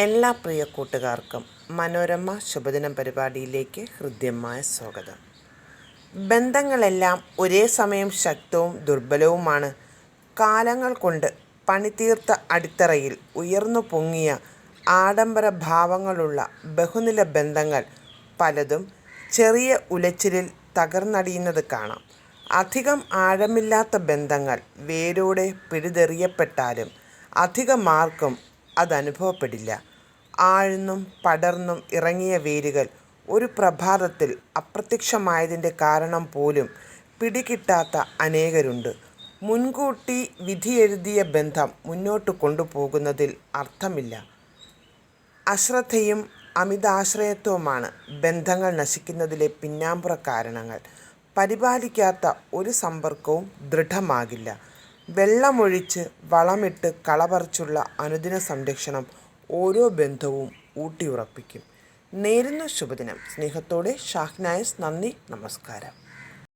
എല്ലാ പ്രിയ കൂട്ടുകാർക്കും മനോരമ ശുഭദിനം പരിപാടിയിലേക്ക് ഹൃദ്യമായ സ്വാഗതം. ബന്ധങ്ങളെല്ലാം ഒരേ സമയം ശക്തവും ദുർബലവുമാണ്. കാലങ്ങൾ കൊണ്ട് പണിതീർത്ത അടിത്തറയിൽ ഉയർന്നു പൊങ്ങിയ ആഡംബര ഭാവങ്ങളുള്ള ബഹുനില ബന്ധങ്ങൾ പലതും ചെറിയ ഉലച്ചിലിൽ തകർന്നടിയുന്നത് കാണാം. അധികം ആഴമില്ലാത്ത ബന്ധങ്ങൾ വേരോടെ പിഴുതെറിയപ്പെട്ടാലും അധികമാർക്കും അതനുഭവപ്പെടില്ല. ആഴ്ന്നും പടർന്നും ഇറങ്ങിയ വേരുകൾ ഒരു പ്രഭാതത്തിൽ അപ്രത്യക്ഷമായതിന്റെ കാരണം പോലും പിടികിട്ടാത്ത അനേകരുണ്ട്. മുൻകൂട്ടി വിധിയെഴുതിയ ബന്ധം മുന്നോട്ട് കൊണ്ടുപോകുന്നതിൽ അർത്ഥമില്ല. അശ്രദ്ധയും അമിതാശ്രയത്വമാണ് ബന്ധങ്ങൾ നശിക്കുന്നതിലെ പിന്നാമ്പുറ കാരണങ്ങൾ. പരിപാലിക്കാത്ത ഒരു സമ്പർക്കവും ദൃഢമാകില്ല. വെള്ളമൊഴിച്ച് വളമിട്ട് കളപറിച്ചുള്ള അനുദിന സംരക്ഷണം ഓരോ ബന്ധവും ഊട്ടിയുറപ്പിക്കും. നേരുന്ന ശുഭദിനം. സ്നേഹത്തോടെ ഷാഹ്നായസ് നന്ദി നമസ്കാരം.